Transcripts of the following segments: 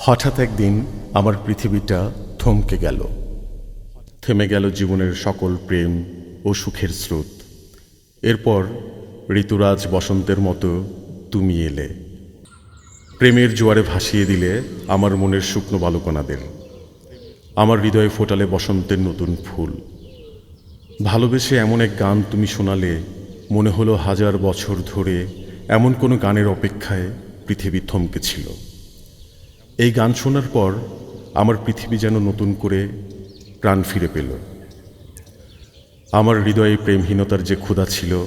হঠাৎ একদিন আমার পৃথিবীটা থমকে গেল। থেমে গেল জীবনের সকল প্রেম ও সুখের স্রোত। এরপর ঋতুরাজ বসন্তের মতো তুমি এলে। প্রেমের জোয়ারে ভাসিয়ে দিলে আমার মনের শুকনো বালকনাদের আমার হৃদয়ে ফোটালে বসন্তের নতুন ফুল। ভালোবেসে এমন এক গান তুমি শোনালে, মনে হলো হাজার বছর ধরে এমন কোনো গানের অপেক্ষায় পৃথিবী থমকে ছিল এই গান শোনার পর আমার পৃথিবী যেন নতুন করে প্রাণ ফিরে পেল। আমার হৃদয়ে প্রেমহীনতার যে ক্ষুধা ছিল,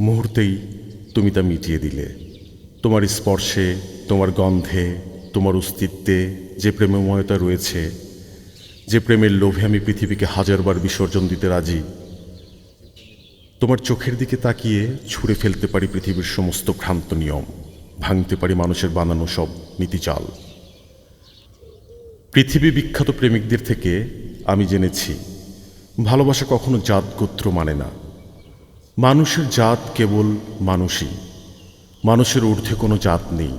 মুহূর্তেই তুমি তা মিটিয়ে দিলে। তোমার স্পর্শে, তোমার গন্ধে, তোমার অস্তিত্বে যে প্রেমময়তা রয়েছে, যে প্রেমের লোভে আমি পৃথিবীকে হাজারবার বিসর্জন দিতে রাজি, তোমার চোখের দিকে তাকিয়ে ছুঁড়ে ফেলতে পারি পৃথিবীর সমস্ত ভ্রান্ত নিয়ম, ভাঙতে পারি মানুষের বানানো সব নীতিচাল। পৃথিবী বিখ্যাত প্রেমিকদের থেকে আমি জেনেছি, ভালোবাসা কখনো জাত গোত্র মানে না। মানুষের জাত কেবল মানুষই, মানুষের ঊর্ধ্বে কোনো জাত নেই।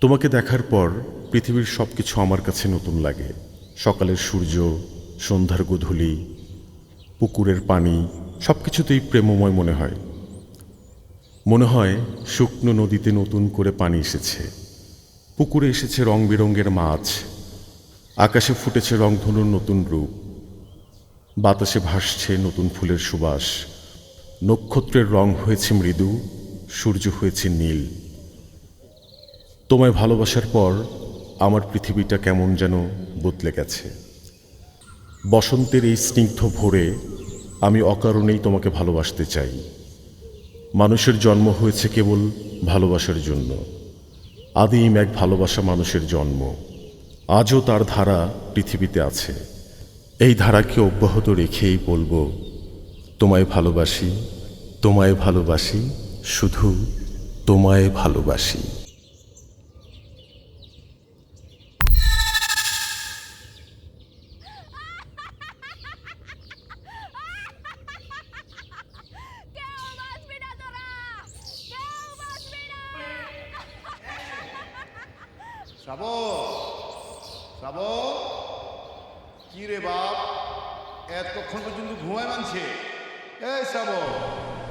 তোমাকে দেখার পর পৃথিবীর সব কিছু আমার কাছে নতুন লাগে। সকালের সূর্য, সন্ধ্যার গোধূলি, পুকুরের পানি সব কিছুতেই প্রেমময় মনে হয়। মনে হয় শুকনো নদীতে নতুন করে পানি এসেছে। পুকুরে এসেছে রং বেরঙের মাছ। আকাশে ফুটেছে রংধনুর নতুন রূপ। বাতাসে ভাসছে নতুন ফুলের সুবাস। নক্ষত্রের রং হয়েছে মৃদু, সূর্য হয়েছে নীল। তোমায় ভালোবাসার পর আমার পৃথিবীটা কেমন যেন বদলে গেছে। বসন্তের এই স্নিগ্ধ ভোরে আমি অকারণেই তোমাকে ভালোবাসতে চাই। মানুষের জন্ম হয়েছে কেবল ভালোবাসার জন্য। আদিম এক ভালোবাসা মানুষের জন্ম। আজও তার ধারা পৃথিবীতে আছে। এই ধারাকে অব্যাহত রেখেই বলব, তোমায় ভালোবাসি তোমায় ভালোবাসি, শুধু তোমায় ভালোবাসি। শ্রাবণ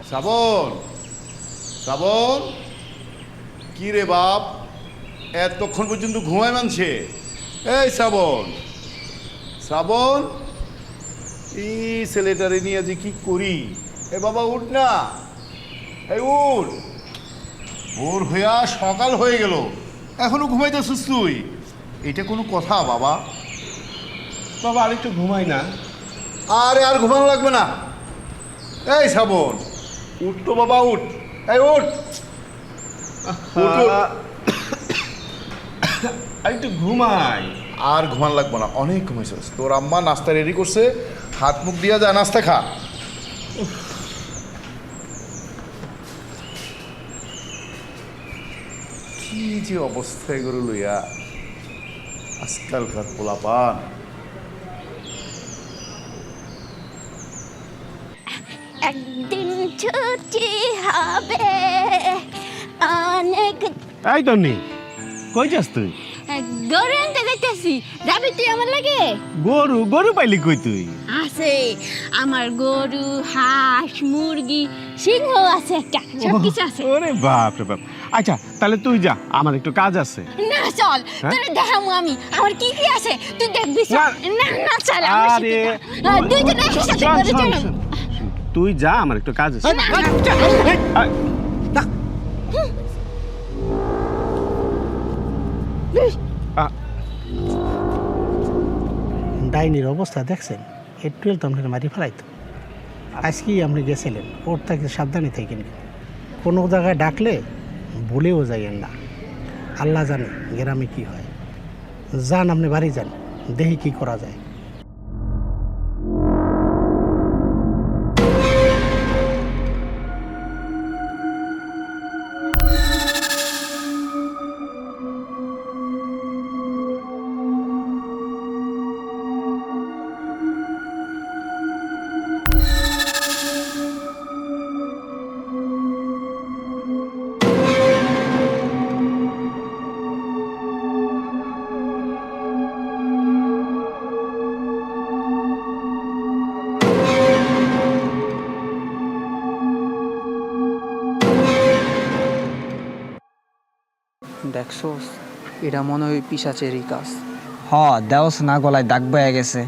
শ্রাবণ শ্রাবণ কি রে বাপ? এতক্ষণ পর্যন্ত ঘুমায় মানছে? এই শ্রাবণ শ্রাবণ এই ছেলেটারে নিয়ে যে কি করি? এ বাবা উঠ না। এই উঠ। ভোর হইয়া সকাল হয়ে গেল। এখনও ঘুমাইতেছিস তুই? এটা কোনো কথা বাবা? বাবা আরেকটু ঘুমাই না। আরে আর ঘুমানো লাগবে না। এই শ্রাবণ উঠ তো বাবা উঠ। এই উঠ। উঠ। ঘুমাই। আর ঘুমান লাগবে না অনেক ঘুমাইছিস তোর আম্মা নাস্তা রেডি করছে হাত মুখ দিয়া যা নাস্তা খা। কি যে অবস্থা এগুলো লইয়া। আজকালকার পোলাপান। একদিন ছুটি হবে অনেক এই তন্নি কই যাস তুই গরু আনতে যাইতেছি যাবি তুই আমার লাগে গরু গরু পাইলি কই তুই আছে আমার গরু হাঁস মুরগি সিংহ আছে একটা সব কিছু আছে ওরে বাপ রে বাপ আচ্ছা তাহলে তুই যা আমার একটু কাজ আছে না চল হ্যাঁ? তোরে দেখামু আমি আমার কি কি আছে তুই দেখবি। না। না চল আমার সাথে যা। একসাথে করে চলো। তুই যা আমার একটু কাজ আছে। ডাইনির অবস্থা দেখছেন? একটু তো আপনার মারি ফেলাইতো। আজকেই আপনি গেছিলেন। ওর থেকে সাবধানে থাকেন। কোনো জায়গায় ডাকলে ভুলেও যাইয়েন না। আল্লাহ জানে গ্রামে কি হয়। যান আপনি বাড়ি যান। দেখি কি করা যায়। দেখছোস এটা মনে হয় পিসাচেরই কাজ। হ দেওস না গলায় দাগ বয়ে গেছে।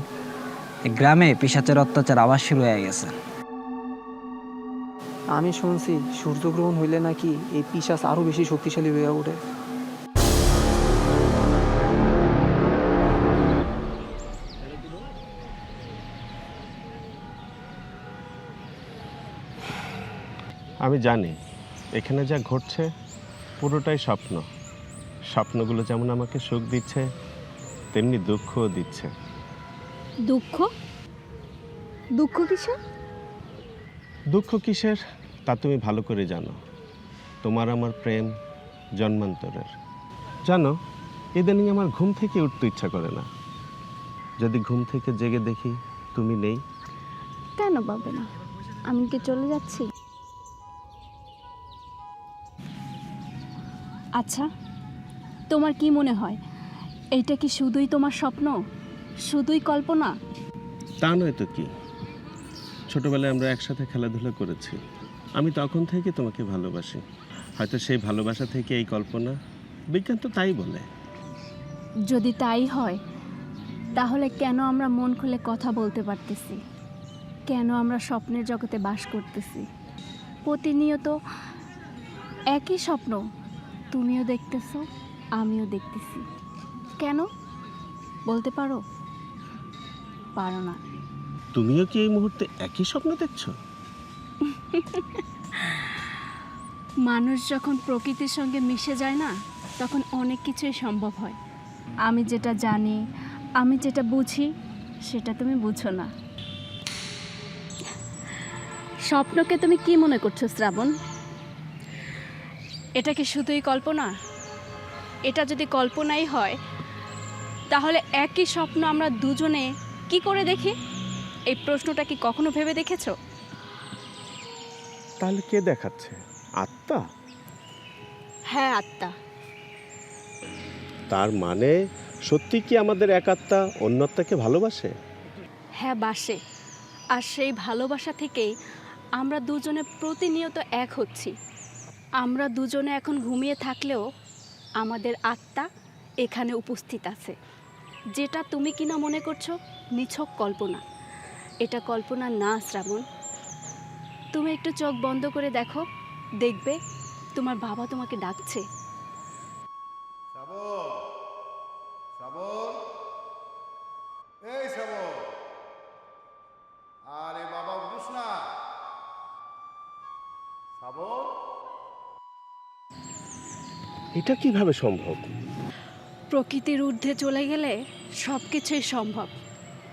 এই গ্রামে পিসাচের অত্যাচার আবার শুরু হয়ে গেছে। আমি শুনছি সূর্যগ্রহণ হইলে নাকি এই পিসাচ আরও বেশি শক্তিশালী হয়ে ওঠে। আমি জানি এখানে যা ঘটছে পুরোটাই স্বপ্ন। স্বপ্নগুলো যেমন আমাকে সুখ দিচ্ছে তেমনি দুঃখও দিচ্ছে। দুঃখ? দুঃখ কিসের? দুঃখ কিসের? তা তুমি ভালো করে জানো। তোমার আমার প্রেম জন্মান্তরের। জানো ইদানিং আমার ঘুম থেকে উঠতে ইচ্ছা করে না। যদি ঘুম থেকে জেগে দেখি তুমি নেই। কেন পাবে না? আমি কি চলে যাচ্ছি? আচ্ছা তোমার কি মনে হয়? এইটা কি শুধুই তোমার স্বপ্ন? শুধুই কল্পনা? তা নয় তো কি? ছোটবেলায় আমরা একসাথে খেলাধুলা করেছি। আমি তখন থেকে তোমাকে ভালোবাসি। হয়তো সেই ভালোবাসা থেকে এই কল্পনা বিজ্ঞান তো তাই বলে। যদি তাই হয় তাহলে কেন আমরা মন খুলে কথা বলতে পারতেছি? কেন আমরা স্বপ্নের জগতে বাস করতেছি? প্রতিনিয়ত একই স্বপ্ন তুমিও দেখতেছো? আমিও দেখতেছি। কেন? বলতে পারো? পারো না। তুমিও কি এই মুহূর্তে একই স্বপ্ন দেখছ? মানুষ যখন প্রকৃতির সঙ্গে মিশে যায় না তখন অনেক কিছুই সম্ভব হয়। আমি যেটা জানি আমি যেটা বুঝি সেটা তুমি বুঝো না। স্বপ্নকে তুমি কি মনে করছ শ্রাবণ? এটা কি শুধুই কল্পনা? এটা যদি কল্পনাই হয় তাহলে একই স্বপ্ন আমরা দুজনে কি করে দেখি? এই প্রশ্নটা কি কখনো ভেবে দেখেছ? তাহলে কে দেখাচ্ছে? আত্মা? হ্যাঁ আত্মা। তার মানে সত্যি কি আমাদের এক আত্মা অন্য আত্মাকে ভালোবাসে? হ্যাঁ বাসে। আর সেই ভালোবাসা থেকেই আমরা দুজনে প্রতিনিয়ত এক হচ্ছি। আমরা দুজনে এখন ঘুমিয়ে থাকলেও আমাদের আত্মা এখানে উপস্থিত আছে। যেটা তুমি কিনা মনে করছ? নিছক কল্পনা। এটা কল্পনা না, শ্রাবণ। তুমি একটু চোখ বন্ধ করে দেখো। দেখবে তোমার বাবা তোমাকে ডাকছে। এটা কীভাবে সম্ভব? প্রকৃতির ঊর্ধ্বে চলে গেলে সব কিছুই সম্ভব।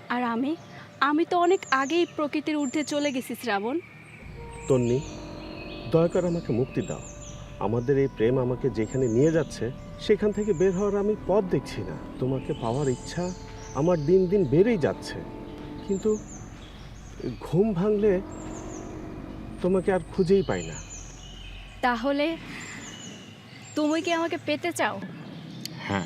আর আমি আমি তো অনেক আগেই প্রকৃতির ঊর্ধ্বে চলে গেছি শ্রাবণ। তন্নি দয়া করে আমাকে মুক্তি দাও। আমাদের এই প্রেম আমাকে যেখানে নিয়ে যাচ্ছে সেখান থেকে বের হওয়ার আমি পথ দেখছি না। তোমাকে পাওয়ার ইচ্ছা আমার দিন দিন বেড়েই যাচ্ছে। কিন্তু ঘুম ভাঙলে তোমাকে আর খুঁজেই পাই না। তাহলে তুমি কি আমাকে পেতে চাও? হ্যাঁ।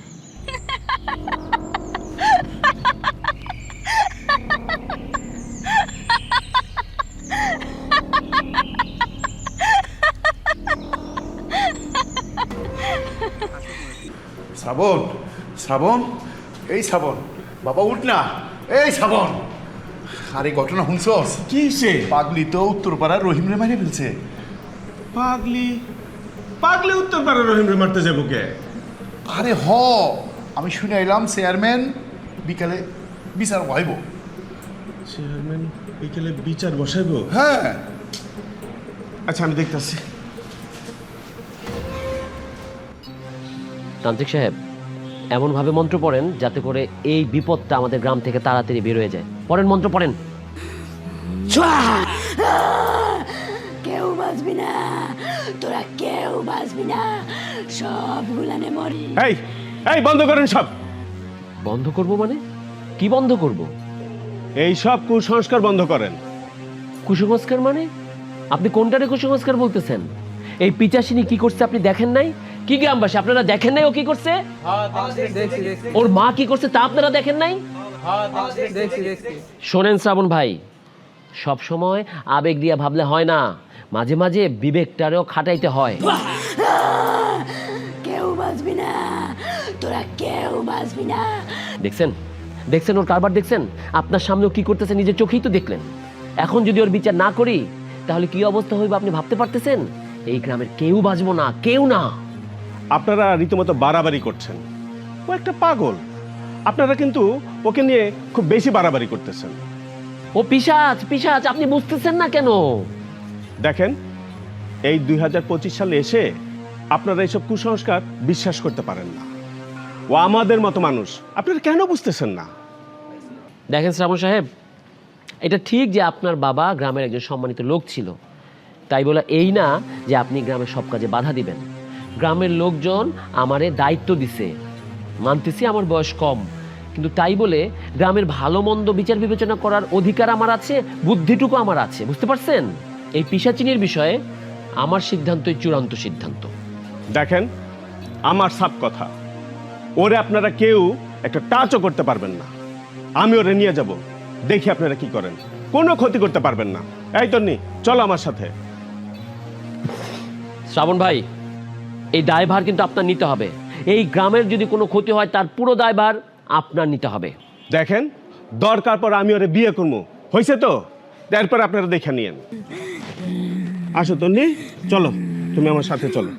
শ্রাবণ শ্রাবণ এই শ্রাবণ বাবা উঠ না। এই শ্রাবণ আরে ঘটনা শুনছস? কি সে পাগলি তো উত্তরপাড়ার রহিমরে মারে ফেলছে। পাগলি? পাগলি উত্তর পাড়া রহিম মারতে যাব কে? আরে হ আমি শুনে এলাম চেয়ারম্যান বিকালে বিচার ভাইব চেয়ারম্যান বিকেলে বিচার বসাইবো? হ্যাঁ। আচ্ছা আমি দেখতেছি। তান্ত্রিক সাহেব এমনভাবে মন্ত্র পড়েন যাতে করে এই বিপদটা আমাদের গ্রাম থেকে তাড়াতাড়ি বের হয়ে যায়। পড়েন মন্ত্র পড়েন। বাঁচবি না তোরা কেউ বাঁচবি না সব গুলানে মরি। এই এই বন্ধ করেন সব। বন্ধ করব মানে? কি বন্ধ করব? এই সব কুসংস্কার বন্ধ করেন। কুসংস্কার মানে? আপনি কোনটারে কুসংস্কার বলতেছেন? এই পিচাসিনী কি করছে আপনি দেখেন নাই? কি গ্রামবাসী আপনারা দেখেন নাই ও কি করছে? দেখছি দেখছি ওর মা কি করছে তা আপনারা দেখেন নাই? দেখছি দেখছি শোনেন শ্রাবণ ভাই সব সময় আবেগ দিয়া ভাবলে হয় না। মাঝে মাঝে বিবেকটারেও খাটাইতে হয়। কেউ বাঁচবি না তোরা কেউ বাঁচবি না। দেখছেন? দেখছেন ওর কারবার দেখছেন? আপনার সামনেও কি করতেছে নিজের চোখেই তো দেখলেন। এখন যদি ওর বিচার না করি তাহলে কি অবস্থা হইবে আপনি ভাবতে পারতেছেন? এই গ্রামের কেউ বাঁচবো না কেউ না। আপনারা রীতিমতো বাড়াবাড়ি করছেন। ও একটা পাগল। আপনারা কিন্তু ওকে নিয়ে খুব বেশি বাড়াবাড়ি করতেছেন। ও পিসাচ পিসাচ আপনি বুঝতেছেন না কেন? দেখেন, এই দুই হাজার পঁচিশ সালে এসে আপনারা এইসব কুসংস্কার বিশ্বাস করতে পারেন না। ও আমাদের মতো মানুষ, আপনারা কেন বুঝতেছেন না? দেখেন শ্রাবণ সাহেব, এটা ঠিক যে আপনার বাবা গ্রামের একজন সম্মানিত লোক ছিল। তাই বলে এই না যে আপনি গ্রামের সব কাজে বাধা দিবেন। গ্রামের লোকজন আমারে দায়িত্ব দিছে। মানতেছি আমার বয়স কম, কিন্তু তাই বলে গ্রামের ভালো মন্দ বিচার বিবেচনা করার অধিকার আমার আছে, বুদ্ধিটুকু আমার আছে, বুঝতে পারছেন? এই পিসাচিনির বিষয়ে আমার সিদ্ধান্তই চূড়ান্ত সিদ্ধান্ত। দেখেন আমার সাপ কথা। ওরে আপনারা কেউ একটা টাচও করতে পারবেন না। আমি ওরে নিয়ে যাব। দেখি আপনারা কি করেন। কোনো ক্ষতি করতে পারবেন না। এই তো নি চলো আমার সাথে। শ্রাবণ ভাই এই দায়ভার কিন্তু আপনার নিতে হবে। এই গ্রামের যদি কোনো ক্ষতি হয় তার পুরো দায়ভার আপনার নিতে হবে। দেখেন দরকার পর আমি ওরে বিয়ে করব। হয়েছে তো? তারপর আপনারা দেখে নিয়েন। আসো তন্নি চলো তুমি আমার সাথে চলো।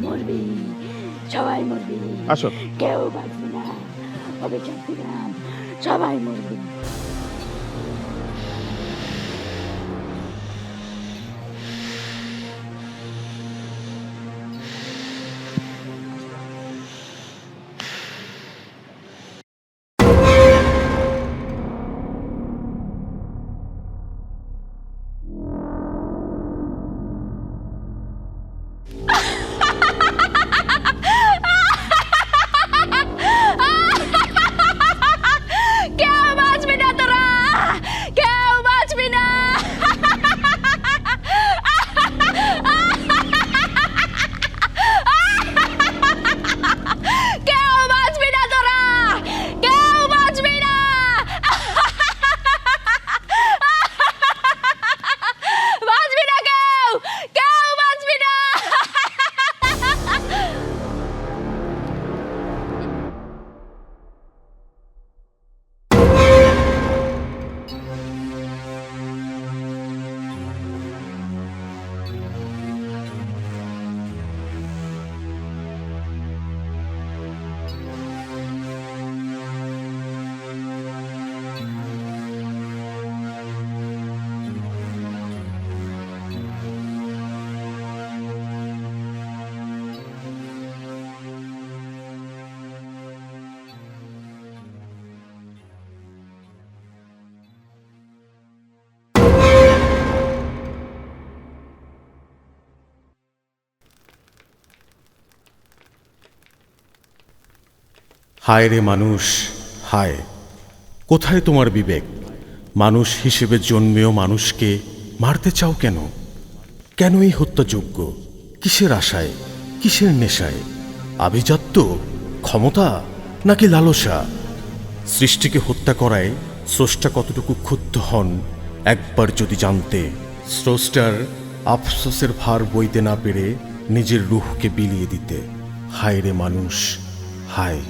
মরবি সবাই মরবি। আসো। কেউ বাঁচবে না সবাই মরবি। হায় রে মানুষ, হায়। কোথায় তোমার বিবেক? মানুষ হিসেবে জন্মেও মানুষকে মারতে চাও কেন? কেন এই হত্যাযোগ্য? কিসের আশায়? কিসের নেশায়? আভিজাত্য? ক্ষমতা? নাকি লালসা? সৃষ্টিকে হত্যা করায় স্রষ্টা কতটুকু ক্ষুব্ধ হন, একবার যদি জানতে। স্রষ্টার আফসোসের ভার বইতে না পেরে নিজের রুহকে বিলিয়ে দিতে। হায় রে মানুষ, হায়।